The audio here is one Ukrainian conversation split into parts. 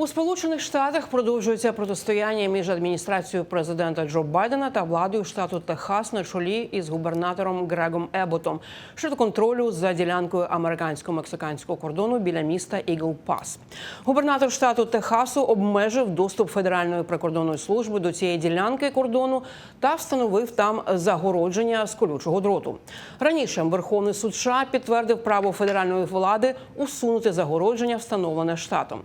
У Сполучених Штатах продовжується протистояння між адміністрацією президента Джо Байдена та владою штату Техас на чолі із губернатором Грегом Еботом щодо контролю за ділянкою американсько-мексиканського кордону біля міста Ігл Пас. Губернатор штату Техасу обмежив доступ федеральної прикордонної служби до цієї ділянки кордону та встановив там загородження з колючого дроту. Раніше Верховний суд США підтвердив право федеральної влади усунути загородження, встановлене штатом.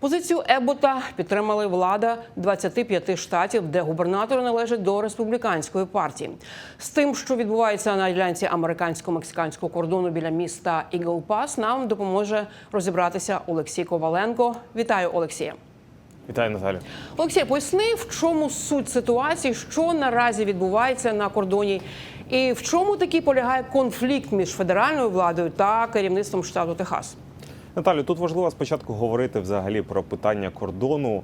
Позицію Ебота підтримали влада 25 штатів, де губернатор належить до республіканської партії. З тим, що відбувається на ділянці американсько-мексиканського кордону біля міста Ігл Пас, нам допоможе розібратися Олексій Коваленко. Вітаю, Олексія. Вітаю, Наталю. Олексій, поясни, в чому суть ситуації, що наразі відбувається на кордоні, і в чому такий полягає конфлікт між федеральною владою та керівництвом штату Техас. Наталю, тут важливо спочатку говорити взагалі про питання кордону.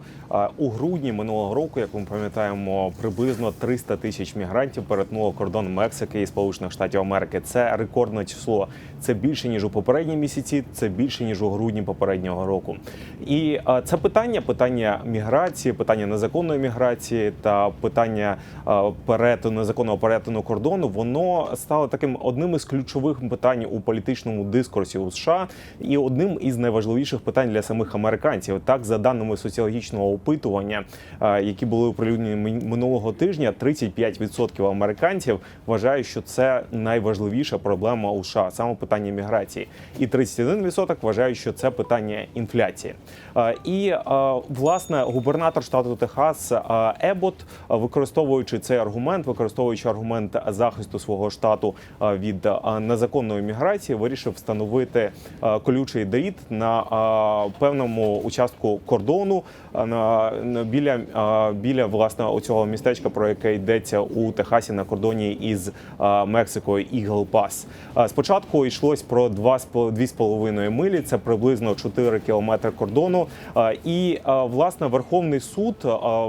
У грудні минулого року, як ми пам'ятаємо, приблизно 300 тисяч мігрантів перетнуло кордон Мексики і Сполучених Штатів Америки. Це рекордне число. Це більше ніж у попередні місяці, це більше ніж у грудні попереднього року. І це питання, питання міграції, питання незаконної міграції та питання перетину незаконного перетину кордону. Воно стало таким одним із ключових питань у політичному дискурсі у США і одним із найважливіших питань для самих американців. Так, за даними соціологічного опитування, е, які були оприлюднені минулого тижня, 35% американців вважають, що це найважливіша проблема у США, саме питання міграції, і 31% вважають, що це питання інфляції. Е, І е, власне губернатор штату Техас Ебот, використовуючи цей аргумент, використовуючи аргумент захисту свого штату від незаконної міграції, вирішив встановити колючий дріт на е, певному участку кордону на, на біля, біля власне оцього містечка, про яке йдеться у Техасі на кордоні із Мексикою Ігл Пас. Спочатку йшлось про 2,5 милі, це приблизно 4 кілометри кордону. І власне Верховний суд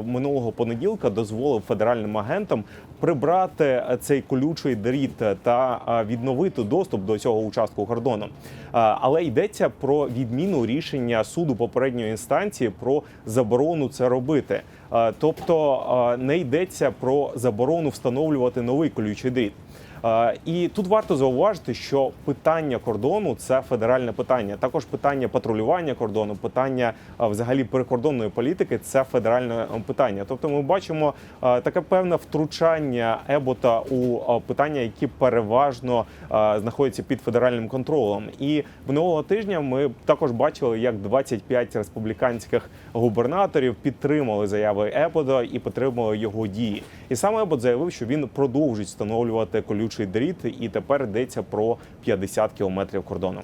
минулого понеділка дозволив федеральним агентам прибрати цей колючий дріт та відновити доступ до цього участку кордону. Але йдеться про відміну рішення суду попередньої інстанції про заборону це робити. Е, Тобто е, не йдеться про заборону встановлювати новий колючий дріт. І тут варто зауважити, що питання кордону це федеральне питання. Також питання патрулювання кордону, питання взагалі прикордонної політики це федеральне е, питання. Тобто, ми бачимо таке певне втручання Ебота у питання, які переважно знаходяться під федеральним контролем. І минулого тижня ми також бачили, як 25 республіканських губернаторів підтримали заяви Ебода і підтримали його дії. І саме Ебот заявив, що він продовжить встановлювати колючий дріт, і тепер йдеться про 50 кілометрів кордону.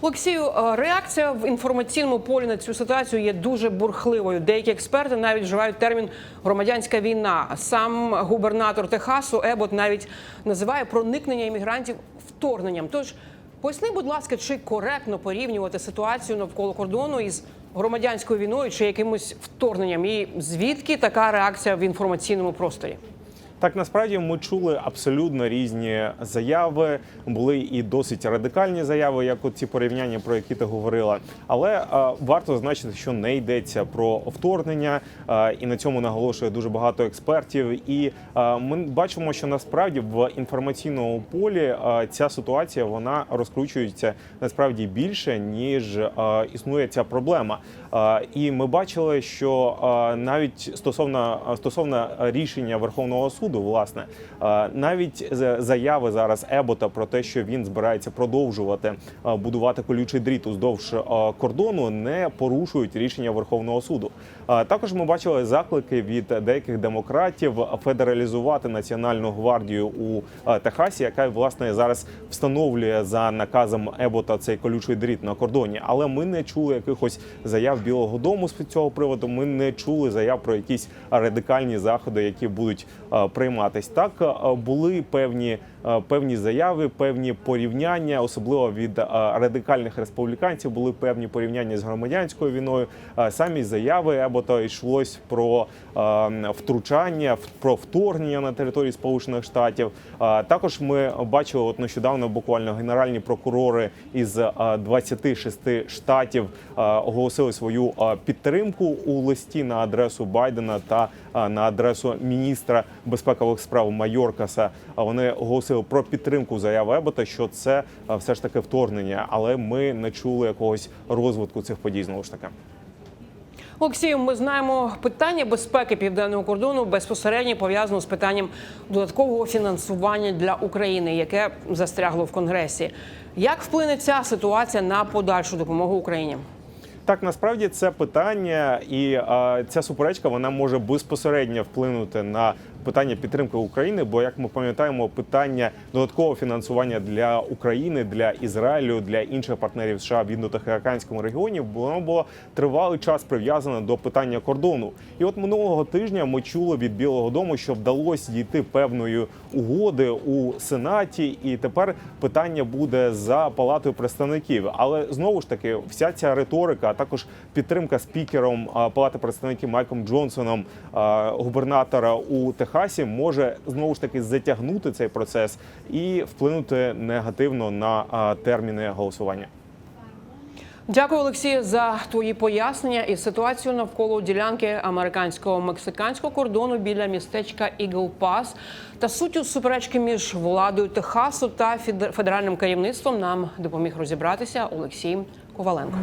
Олексію, е, реакція в інформаційному полі на цю ситуацію є дуже бурхливою. Деякі експерти навіть вживають термін громадянська війна. Сам губернатор Техасу Ебот навіть називає проникнення іммігрантів вторгненням. Тож поясни, будь ласка, чи коректно порівнювати ситуацію навколо кордону із громадянською війною чи якимось вторгненням? І звідки така реакція в інформаційному просторі? Так насправді ми чули абсолютно різні заяви. Були і досить радикальні заяви, як от ці порівняння, про які ти говорила. Але е, варто зазначити, що не йдеться про вторгнення, е, і на цьому наголошує дуже багато експертів. І е, ми бачимо, що насправді в інформаційному полі ця ситуація вона розкручується насправді більше ніж існує ця проблема. І ми бачили, що навіть стосовно стосовно рішення Верховного суду, власне, е, навіть заяви зараз Ебота про те, що він збирається продовжувати будувати колючий дріт уздовж кордону, не порушують рішення Верховного суду. Також ми бачили заклики від деяких демократів федералізувати національну гвардію у Техасі, яка власне зараз встановлює за наказом Ебота цей колючий дріт на кордоні. Але ми не чули якихось заяв Білого Дому з цього приводу. Ми не чули заяв про якісь радикальні заходи, які будуть прийматись. Так е, були певні, е, певні заяви, певні порівняння, особливо від е, радикальних республіканців, були певні порівняння з громадянською війною. Самі заяви Ебота йшлось про втручання, про вторгнення на території Сполучених Штатів. Також ми бачили от нещодавно буквально генеральні прокурори із е, 26 штатів оголосили свою підтримку у листі на адресу Байдена та на адресу міністра безпекових справ Майоркаса. Вони оголосили про підтримку заяви Ебота, що це е, все ж таки вторгнення, але ми не чули якогось розвитку цих подій знову ж таки. Олексію, ми знаємо питання безпеки південного кордону безпосередньо пов'язано з питанням додаткового фінансування для України, яке застрягло в Конгресі. Як вплине ця ситуація на подальшу допомогу Україні? Так, насправді це питання, і е, ця суперечка вона може безпосередньо вплинути на питання підтримки України. Бо, як ми пам'ятаємо, питання додаткового фінансування для України, для Ізраїлю, для інших партнерів США в індотихоокеанському регіоні воно було тривалий час прив'язане до питання кордону. І от минулого тижня ми чули від Білого Дому, що вдалося дійти певної угоди у Сенаті, і тепер питання буде за палатою представників. Але знову ж таки, вся ця риторика, а також підтримка спікером Палати представників Майком Джонсоном, губернатора у Техасі, може знову ж таки затягнути цей процес і вплинути негативно на терміни голосування. Дякую, Олексію, за твої пояснення і ситуацію навколо ділянки американсько-мексиканського кордону біля містечка Ігл Пас та суттю суперечки між владою Техасу та федер- федеральним керівництвом нам допоміг розібратися Олексій Коваленко.